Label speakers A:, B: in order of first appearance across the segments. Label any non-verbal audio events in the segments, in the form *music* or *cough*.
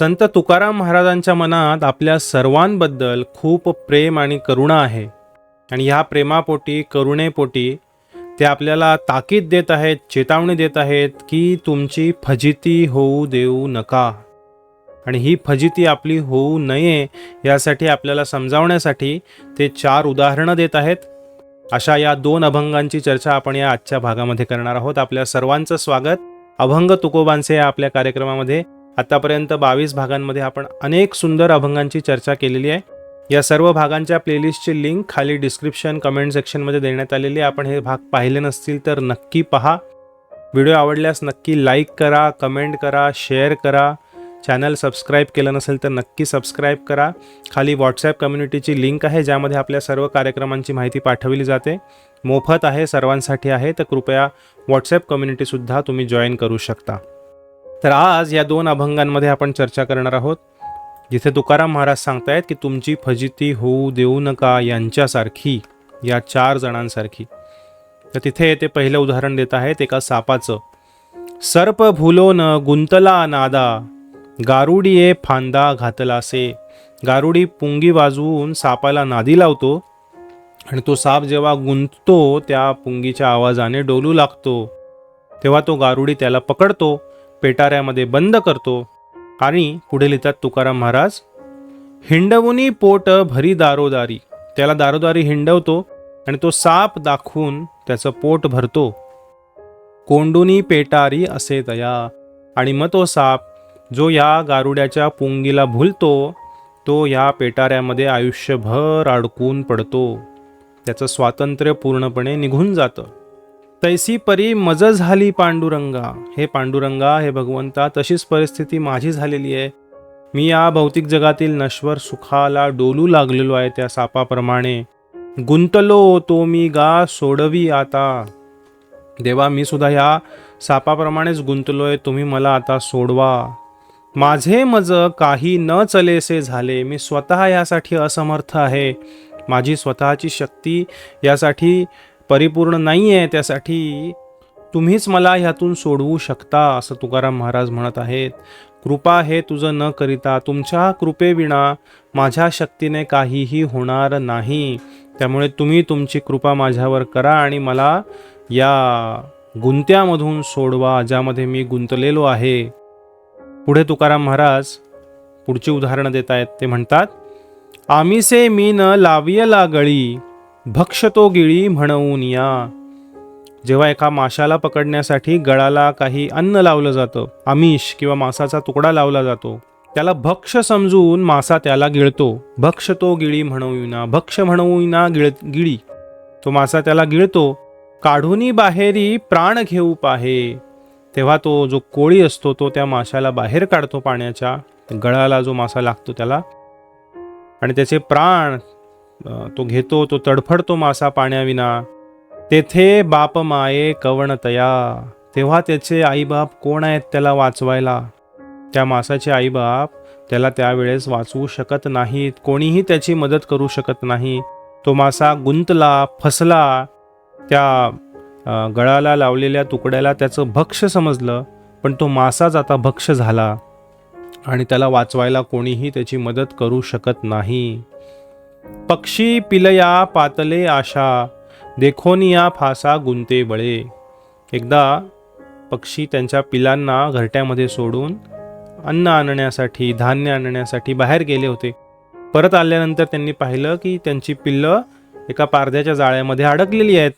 A: संत तुकाराम महाराजांच्या मनात आपल्या सर्वांबद्दल खूप प्रेम आणि करुणा आहे. आणि ह्या प्रेमापोटी करुणेपोटी ते आपल्याला ताकीद देत आहेत चेतावणी देत आहेत की तुमची फजिती होऊ देऊ नका. आणि ही फजिती आपली होऊ नये यासाठी आपल्याला समजावण्यासाठी ते चार उदाहरणं देत आहेत. अशा या दोन अभंगांची चर्चा आपण या आजच्या भागामध्ये करणार आहोत. आपल्या सर्वांचं स्वागत. अभंग तुकोबांचे या आपल्या कार्यक्रमामध्ये आतापर्यंत बावीस भागांमध्ये आपण अनेक सुंदर अभंगांची चर्चा केलेली आहे. या सर्व भागांच्या प्लेलिस्टची लिंक खाली डिस्क्रिप्शन कमेंट सेक्शनमध्ये देण्यात आलेली आहे. आपण हे भाग पाहिले नसतील तर नक्की पहा. व्हिडिओ आवडल्यास नक्की लाईक करा कमेंट करा शेअर करा. चॅनल सबस्क्राईब केलं नसेल तर नक्की सबस्क्राईब करा. खाली व्हॉट्सॲप कम्युनिटीची लिंक आहे ज्यामध्ये आपल्या सर्व कार्यक्रमांची माहिती पाठवली जाते. मोफत आहे सर्वांसाठी आहे. तर कृपया व्हॉट्सॲप कम्युनिटीसुद्धा तुम्ही जॉईन करू शकता. तर आज या दोन अभंगांमध्ये आपण चर्चा करणार आहोत जिथे तुकाराम महाराज सांगतायत की तुमची फजिती होऊ देऊ नका यांच्यासारखी या चार जणांसारखी. तर तिथे ते पहिलं उदाहरण देत आहेत एका सापाचं. सर्प भुलोन गुंतला नादा गारुडीये फांदा घातलासे. गारुडी पुंगी वाजवून सापाला नादी लावतो आणि तो साप जेव्हा गुंततो त्या पुंगीच्या आवाजाने डोलू लागतो. तेव्हा तो गारुडी त्याला पकडतो पेटाऱ्यामध्ये बंद करतो आणि पुढे लिहितात तुकाराम महाराज हिंडवुनी पोट भरी दारोदारी. त्याला दारोदारी हिंडवतो आणि तो साप दाखवून त्याचं पोट भरतो. कोंडुनी पेटारी असे तया आणि मग तो साप जो या गारुड्याच्या पुंगीला भुलतो तो या पेटाऱ्यामध्ये आयुष्यभर अडकून पडतो. त्याचं स्वातंत्र्य पूर्णपणे निघून जातं. तैसी परी मज झाली पांडुरंगा. हे पांडुरंगा हे भगवंता तशीच परिस्थिती माझी झालेली आहे. मी या भौतिक जगातील नश्वर सुखाला डोलू लागलेलो आहे त्या सापाप्रमाणे. गुंतलो तो मी गा सोडवी आता. देवा मी सुद्धा ह्या सापाप्रमाणेच गुंतलोय तुम्ही मला आता सोडवा. माझे मज काही न चलेसे झाले मी स्वतः यासाठी असमर्थ आहे. माझी स्वतःची शक्ती यासाठी परिपूर्ण नाही आहे त्यासाठी तुम्हीच मला ह्यातून सोडवू शकता असं तुकाराम महाराज म्हणत आहेत. कृपा हे तुझं न करिता तुमच्या कृपेविना माझ्या शक्तीने काहीही होणार नाही. त्यामुळे तुम्ही तुमची कृपा माझ्यावर करा आणि मला या गुंत्यामधून सोडवा ज्यामध्ये मी गुंतलेलो आहे. पुढे तुकाराम महाराज पुढची उदाहरणं देत आहेत ते म्हणतात आमिसे न लावियला गळी भक्षतो गिळी म्हणवून या जेव्हा एका माशाला पकडण्यासाठी गळाला काही अन्न लावलं जातं आमिष किंवा मासाचा तुकडा लावला जातो त्याला भक्ष समजून मासा त्याला गिळतो. भक्ष तो गिळी म्हणविना भक्ष म्हणविना गिळ गिळी. तो मासा त्याला गिळतो काढूनी बाहेरी प्राण घेऊ पाहे. तेव्हा तो जो कोळी असतो तो त्या माशाला बाहेर काढतो पाण्याच्या गळाला जो मासा लागतो त्याला. आणि त्याचे प्राण तो घेतो तो तडफडतो मासा पाण्याविना. तेथे बाप माये कवणतया. तेव्हा त्याचे आईबाप कोण आहेत त्याला वाचवायला? त्या मासाचे आईबाप त्याला त्यावेळेस वाचवू शकत नाहीत. कोणीही त्याची मदत करू शकत नाही. तो मासा गुंतला फसला. त्या गळाला लावलेल्या तुकड्याला त्याचं भक्ष समजलं पण तो मासाच आता भक्ष झाला. आणि त्याला वाचवायला कोणीही त्याची मदत करू शकत नाही. पक्षी पिलया पातले आशा देखोनिया फासा गुंते बळे. एकदा पक्षी त्यांच्या पिलांना घरट्यामध्ये सोडून अन्न आणण्यासाठी धान्य आणण्यासाठी बाहेर गेले होते. परत आल्यानंतर त्यांनी पाहिलं की त्यांची पिल्लं एका पारद्याच्या जाळ्यामध्ये अडकलेली आहेत.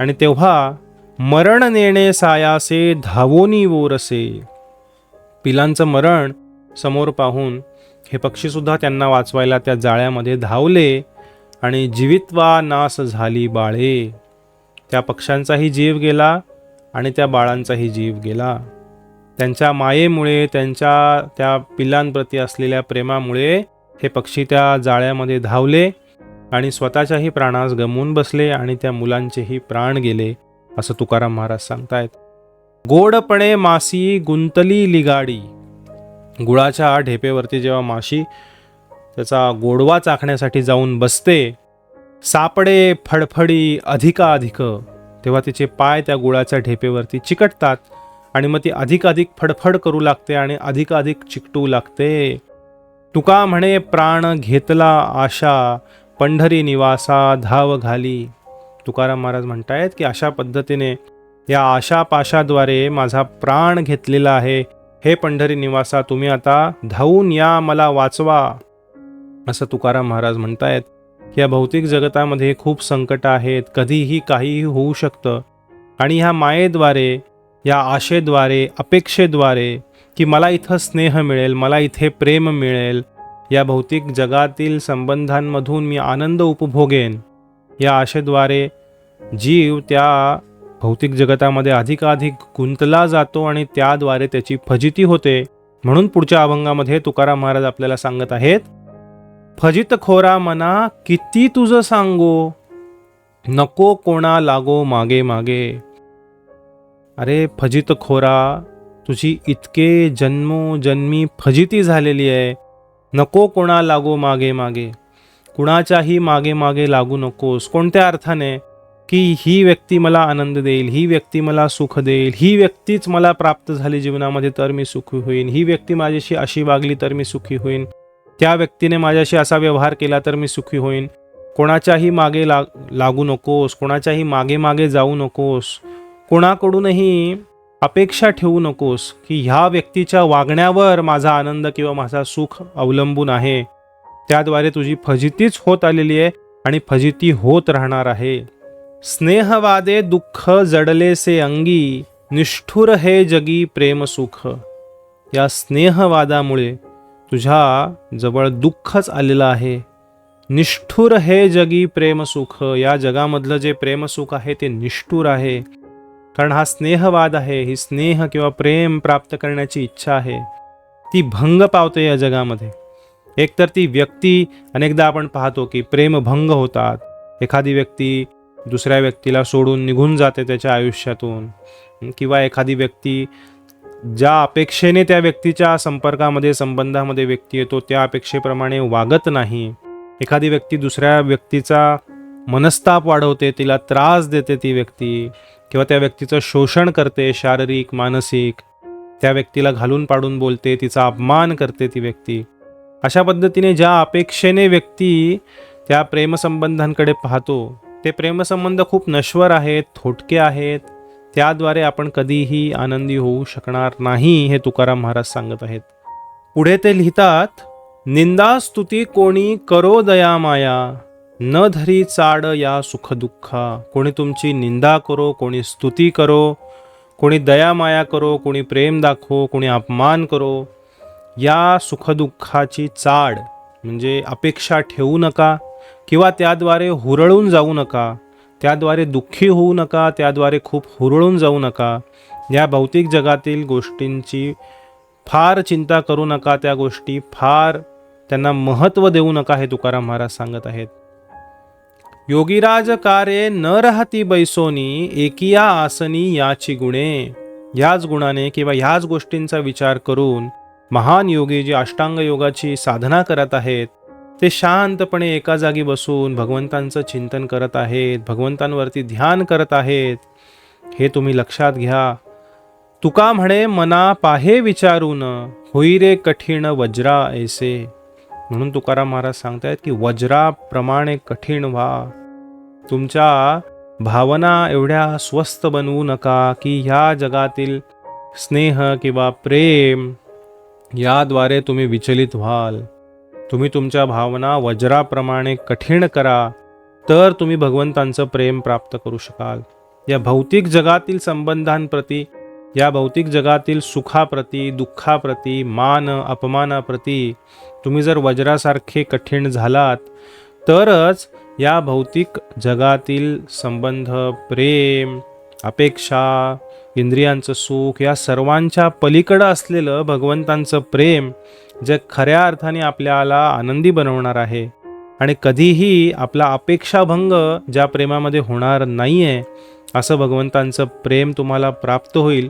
A: आणि तेव्हा मरण नेणे सायासे धावोनी वोरसे पिलांचं मरण समोर पाहून हे पक्षीसुद्धा त्यांना वाचवायला त्या जाळ्यामध्ये धावले आणि जीवित्वा नास झाली बाळे. त्या पक्ष्यांचाही जीव गेला आणि त्या बाळांचाही जीव गेला. त्यांच्या मायेमुळे त्यांच्या त्या पिलांप्रती असलेल्या प्रेमामुळे हे पक्षी त्या जाळ्यामध्ये धावले आणि स्वतःच्याही प्राणास गमवून बसले आणि त्या मुलांचेही प्राण गेले असं तुकाराम महाराज सांगतायत. गोडपणे मासी गुंतली लिगाडी. गुळाच्या ढेपेवरती जेव्हा माशी त्याचा गोडवा चाखण्यासाठी जाऊन बसते सापडे फडफडी अधिकाधिक तेव्हा तिचे पाय त्या गुळाच्या ढेपेवरती चिकटतात आणि मग ती अधिकाधिक फडफड करू लागते आणि अधिकाधिक चिकटू लागते. तुका म्हणे प्राण घेतला आशा पंढरी निवासा धाव घाली. तुकाराम महाराज म्हणतायत की अशा पद्धतीने या आशा पाशाद्वारे माझा प्राण घेतलेला आहे. हे पंढरी निवासा तुम्ही आता धावून या मला वाचवा. असं तुकाराम महाराज म्हणतायत की या भौतिक जगतामध्ये खूप संकट आहेत कधीही काहीही होऊ शकतं. आणि ह्या मायेद्वारे या आशेद्वारे अपेक्षेद्वारे की मला इथं स्नेह मिळेल मला इथे प्रेम मिळेल या भौतिक जगातील संबंधांमधून मी आनंद उपभोगेन. या आशेद्वारे जीव त्या भौतिक जगतामध्ये अधिकाधिक गुंतला जातो आणि त्याद्वारे त्याची फजिती होते. म्हणून पुढच्या अभंगामध्ये तुकाराम महाराज आपल्याला सांगत आहेत फजित खोरा मना किती तुझं सांगो? नको कोणा लागो मागे मागे. अरे फजित खोरा तुझी इतके जन्मोजन्मी फजिती झालेली आहे. नको कोणा लागो मागे मागे. कुणाच्याही मागे मागे लागू नकोस कोणत्या अर्थाने? की ही व्यक्ती मला आनंद देईल ही व्यक्ती मला सुख देईल ही व्यक्तीच मला प्राप्त झाली जीवनामध्ये तर मी सुखी होईन ही व्यक्ती माझ्याशी अशी वागली तर मी सुखी होईन त्या व्यक्तीने माझ्याशी असा व्यवहार केला तर मी सुखी होईन. कोणाच्याही मागे लाग लागू नकोस कोणाच्याही मागे मागे जाऊ नकोस कोणाकडूनही अपेक्षा ठेवू नकोस की ह्या व्यक्तीच्या वागण्यावर माझा आनंद किंवा माझा सुख अवलंबून आहे. त्याद्वारे तुझी फजितीच होत आलेली आहे आणि फजिती होत राहणार आहे. स्नेहवादे दुःख जडलेसे अंगी निष्ठुर हे जगी प्रेम सुख. या स्नेहवादामुळे तुझ्या जवळ दुःखच आलेलं आहे. निष्ठुर हे जगी प्रेम सुख. या जगामधलं जे प्रेमसुख आहे ते निष्ठुर आहे. कारण हा स्नेहवाद आहे. ही स्नेह किंवा प्रेम प्राप्त करण्याची इच्छा आहे. ती भंग पावते या जगामध्ये. एकतर ती व्यक्ती अनेकदा आपण पाहतो की प्रेमभंग होतात. एखादी व्यक्ती दुसऱ्या व्यक्तीला सोडून निघून जाते त्याच्या आयुष्यातून. किंवा एखादी व्यक्ती ज्या अपेक्षेने त्या व्यक्तीच्या संपर्कामध्ये संबंधामध्ये व्यक्ती येतो त्या अपेक्षेप्रमाणे वागत नाही. एखादी व्यक्ती दुसऱ्या व्यक्तीचा मनस्ताप वाढवते तिला त्रास देते ती व्यक्ती किंवा त्या व्यक्तीचं शोषण करते शारीरिक मानसिक त्या व्यक्तीला घालून पाडून बोलते तिचा अपमान करते ती व्यक्ती. अशा पद्धतीने ज्या अपेक्षेने व्यक्ती त्या प्रेमसंबंधांकडे पाहतो ते प्रेमसंबंध खूप नश्वर आहेत थोटके आहेत. त्याद्वारे आपण कधीही आनंदी होऊ शकणार नाही हे तुकाराम महाराज सांगत आहेत. पुढे ते लिहितात निंदा स्तुती कोणी करो दया माया न धरी चाड या सुखदुःखा कोणी तुमची निंदा करो कोणी स्तुती करो कोणी दया माया करो कोणी प्रेम दाखवो कोणी अपमान करो. या सुखदुःखाची चाड म्हणजे अपेक्षा ठेवू नका किंवा त्याद्वारे हुरळून जाऊ नका त्याद्वारे दुःखी होऊ नका त्याद्वारे खूप हुरळून जाऊ नका. या भौतिक जगातील गोष्टींची फार चिंता करू नका त्या गोष्टी फार त्यांना महत्त्व देऊ नका हे तुकाराम महाराज सांगत आहेत. योगीराज कारे न राहती बैसोनी एकिया आसनी याची गुणे. याच गुणाने किंवा ह्याच गोष्टींचा विचार करून महान योगी जे अष्टांग योगाची साधना करत आहेत ते शांतपणे एका जागी बसून भगवंतांचं चिंतन करत आहेत भगवंतांवरती ध्यान करत आहेत. हे तुम्ही लक्षात घ्या. तुका म्हणे मना पाहे विचारून होई रे कठीण वज्रा ऐसे. म्हणून तुकाराम महाराज सांगतायत की वज्राप्रमाणे कठीण व्हा. तुमच्या भावना एवढ्या स्वस्थ बनवू नका की ह्या जगातील स्नेह किंवा प्रेम याद्वारे तुम्ही विचलित व्हाल. तुम्ही तुमच्या भावना वज्राप्रमाणे कठीण करा तर तुम्ही भगवंतांचं प्रेम प्राप्त करू शकाल. या भौतिक जगातील संबंधांप्रती या भौतिक जगातील सुखाप्रती दुःखाप्रती मान अपमानाप्रती तुम्ही जर वज्रासारखे कठीण झालात तरच या भौतिक जगातील संबंध प्रेम अपेक्षा इंद्रियांचं सुख या सर्वांच्या पलीकडं असलेलं भगवंतांचं प्रेम जे खऱ्या अर्थाने आपल्याला आनंदी बनवणार आहे आणि कधीही आपला अपेक्षाभंग ज्या प्रेमामध्ये होणार नाही आहे असं भगवंतांचं प्रेम तुम्हाला प्राप्त होईल.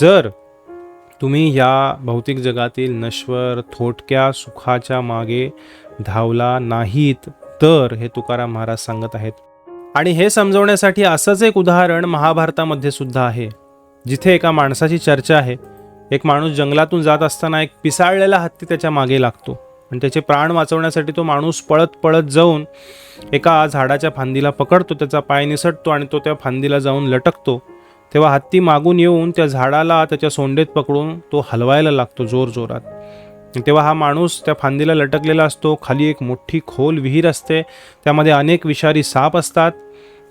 A: जर तुम्ही या भौतिक जगातील नश्वर थोटक्या सुखाच्या मागे धावला नाहीत तर हे तुकाराम महाराज सांगत आहेत. आणि हे समजवण्यासाठी असंच एक उदाहरण महाभारतामध्ये सुद्धा आहे जिथे एका माणसाची चर्चा आहे. एक माणूस जंगलातून जात असताना एक पिसाळलेला हत्ती त्याच्यामागे लागतो. आणि त्याचे प्राण वाचवण्यासाठी तो माणूस पळत पळत जाऊन एका झाडाच्या फांदीला पकडतो. त्याचा पाय निसटतो आणि तो त्या फांदीला जाऊन लटकतो. तेव्हा हत्ती मागून येऊन त्या झाडाला त्याच्या सोंडेत पकडून तो हलवायला लागतो जोर जोरात. तेव्हा हा माणूस त्या फांदीला लटकलेला असतो. खाली एक मोठी खोल विहीर असते. त्यामध्ये अनेक विषारी साप असतात.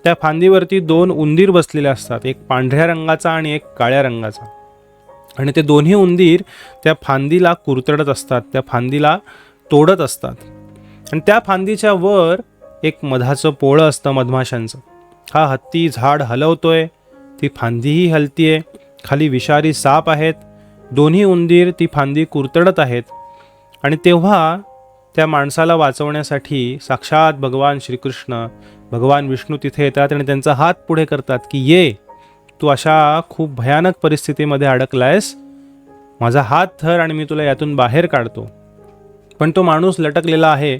A: त्या फांदीवरती दोन उंदीर बसलेले असतात. एक पांढऱ्या रंगाचा आणि एक काळ्या रंगाचा. आणि ते दोन्ही उंदीर त्या फांदीला कुरतडत असतात त्या फांदीला तोडत असतात. आणि त्या फांदीच्या वर एक मधाचं पोळं असतं मधमाशांचं. हा हत्ती झाड हलवतोय ती फांदीही हलतीये खाली विषारी साप आहेत दोन्ही उंदीर ती फांदी कुरतडत आहेत. आणि तेव्हा त्या माणसाला वाचवण्यासाठी साक्षात भगवान श्रीकृष्ण भगवान विष्णू तिथे येतात आणि त्यांचा हात पुढे करतात की ये तू अशा खूप भयानक परिस्थितीमध्ये अडकलायस. माझा हात धर आणि मी तुला यातून बाहेर काढतो. पण तो माणूस लटकलेला आहे.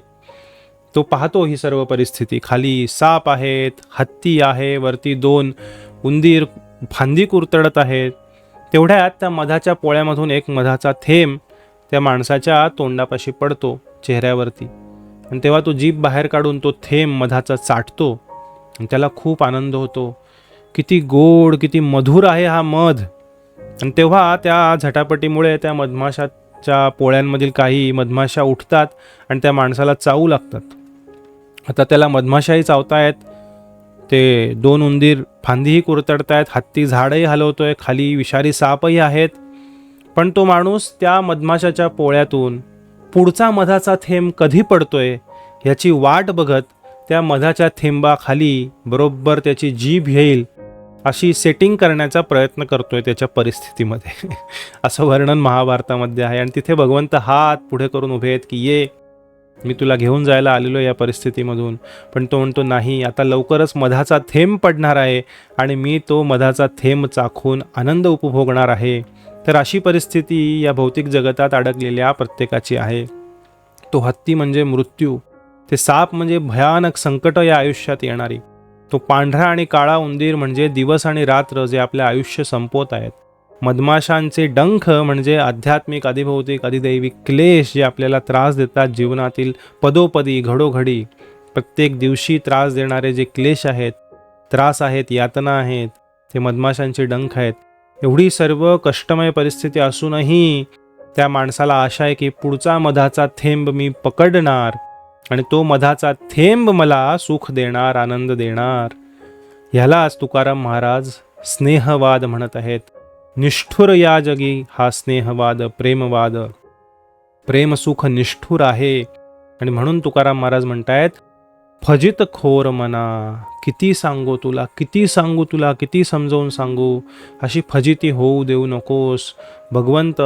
A: तो पाहतो ही सर्व परिस्थिती. खाली साप आहेत हत्ती आहे वरती दोन उंदीर फांदी कुरतडत आहेत. तेवढ्यात त्या मधाच्या पोळ्यामधून एक मधाचा थेंब त्या माणसाच्या तोंडापाशी पडतो चेहऱ्यावरती. आणि तेव्हा तो जीभ बाहेर काढून तो थेंब मधाचा चाटतो. आणि त्याला खूप आनंद होतो. किती गोड किती मधुर आहे हा मध. आणि तेव्हा त्या झटापटीमुळे त्या मधमाशाच्या पोळ्यांमधील काही मधमाशा उठतात आणि त्या माणसाला चावू लागतात. आता त्याला मधमाशाही चावतायत. ते दोन उंदीर फांदीही कुरतडतायत हत्ती झाडही हलवतोय खाली विषारी सापही आहेत. पण तो माणूस त्या मधमाशाच्या पोळ्यातून पुढचा मधाचा थेंब कधी पडतोय याची वाट बघत त्या मधाच्या थेंबाखाली बरोबर त्याची जीभ येईल अशी सेटिंग करण्याचा प्रयत्न करतोय त्याच्या परिस्थितीमध्ये. *laughs* असं वर्णन महाभारतामध्ये आहे. आणि तिथे भगवंत हात पुढे करून उभे आहेत की ये मी तुला घेऊन जायला आलेलो या परिस्थितीमधून. पण तो म्हणतो नाही आता लवकरच मधाचा थेंब पडणार आहे आणि मी तो मधाचा थेंब चाखून आनंद उपभोगणार आहे. तर अशी परिस्थिती या भौतिक जगतात अडकलेल्या प्रत्येकाची आहे. तो हत्ती म्हणजे मृत्यू. ते साप म्हणजे भयानक संकट या आयुष्यात येणारी. तो पांढरा आणि काळा उंदीर म्हणजे दिवस आणि रात्र जे आपले आयुष्य संपवत आहेत. मधमाशांचे डंख म्हणजे आध्यात्मिक अधिभौतिक अधिदैविक क्लेश जे आपल्याला त्रास देतात जीवनातील पदोपदी घडोघडी. प्रत्येक दिवशी त्रास देणारे जे क्लेश आहेत त्रास आहेत यातना आहेत ते मधमाशांचे डंख आहेत. एवढी सर्व कष्टमय परिस्थिती असूनही त्या माणसाला आशा आहे की पुढचा मधाचा थेंब मी पकडणार. आणि तो मधाचा थेंब मला सुख देणार आनंद देणार. ह्यालाच तुकाराम महाराज स्नेहवाद म्हणत आहेत. निष्ठुर या जगी हा स्नेहवाद प्रेमवाद. प्रेमसुख निष्ठुर आहे. आणि म्हणून तुकाराम महाराज म्हणतायत फजित खोर मना किती सांगू तुला किती सांगू तुला किती समजावून सांगू? अशी फजिती होऊ देऊ नकोस. भगवंत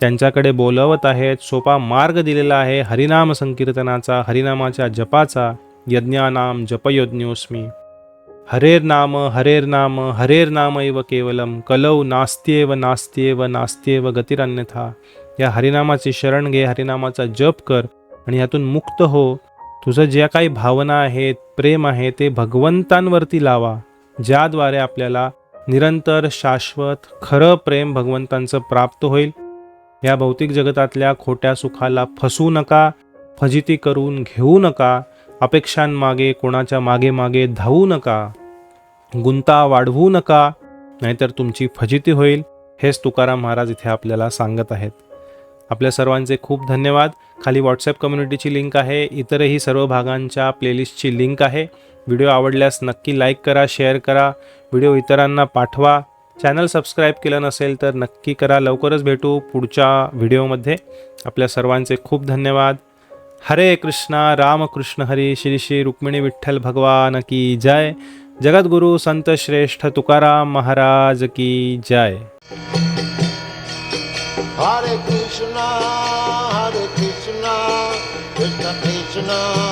A: त्यांच्याकडे बोलवत आहेत सोपा मार्ग दिलेला आहे हरिनाम संकीर्तनाचा हरिनामाच्या जपाचा. यज्ञानाम जपयज्ञोस्मी हरेर नाम हरेर नाम हरेर नामैव केवलम। कलौ नास्त्येव नास्त्येव नास्त्येव गतिरन्यथा। या हरिनामाचे शरण घे हरिनामाचा जप कर आणि यातून मुक्त हो. तुझं ज्या काही भावना आहेत प्रेम आहे ते भगवंतांवरती लावा ज्याद्वारे आपल्याला निरंतर शाश्वत खरं प्रेम भगवंतांचं प्राप्त होईल. या भौतिक जगतातल्या खोट्या सुखाला फसू नका फजिती करून घेऊ नका अपेक्षांमागे कोणाच्या मागे मागे धावू नका गुंता वाढवू नका नाहीतर तुमची फजिती होईल हेच तुकाराम महाराज इथे आपल्याला सांगत आहेत. आपल्या सर्वांचे खूप धन्यवाद. खाली व्हॉट्सॲप कम्युनिटीची लिंक आहे इतरही सर्व भागांच्या प्लेलिस्टची लिंक आहे. व्हिडिओ आवडल्यास नक्की लाईक करा शेअर करा. व्हिडिओ इतरांना पाठवा. चॅनल सबस्क्राईब केलं नसेल तर नक्की करा. लवकरच भेटू पुढच्या व्हिडिओमध्ये. आपल्या सर्वांचे खूप धन्यवाद. हरे कृष्णा रामकृष्ण हरी श्री श्री रुक्मिणी विठ्ठल भगवान की जय. जगद्गुरु संत श्रेष्ठ तुकाराम महाराज की जय.
B: हरे कृष्णा हरे कृष्णा कृष्ण कृष्णा.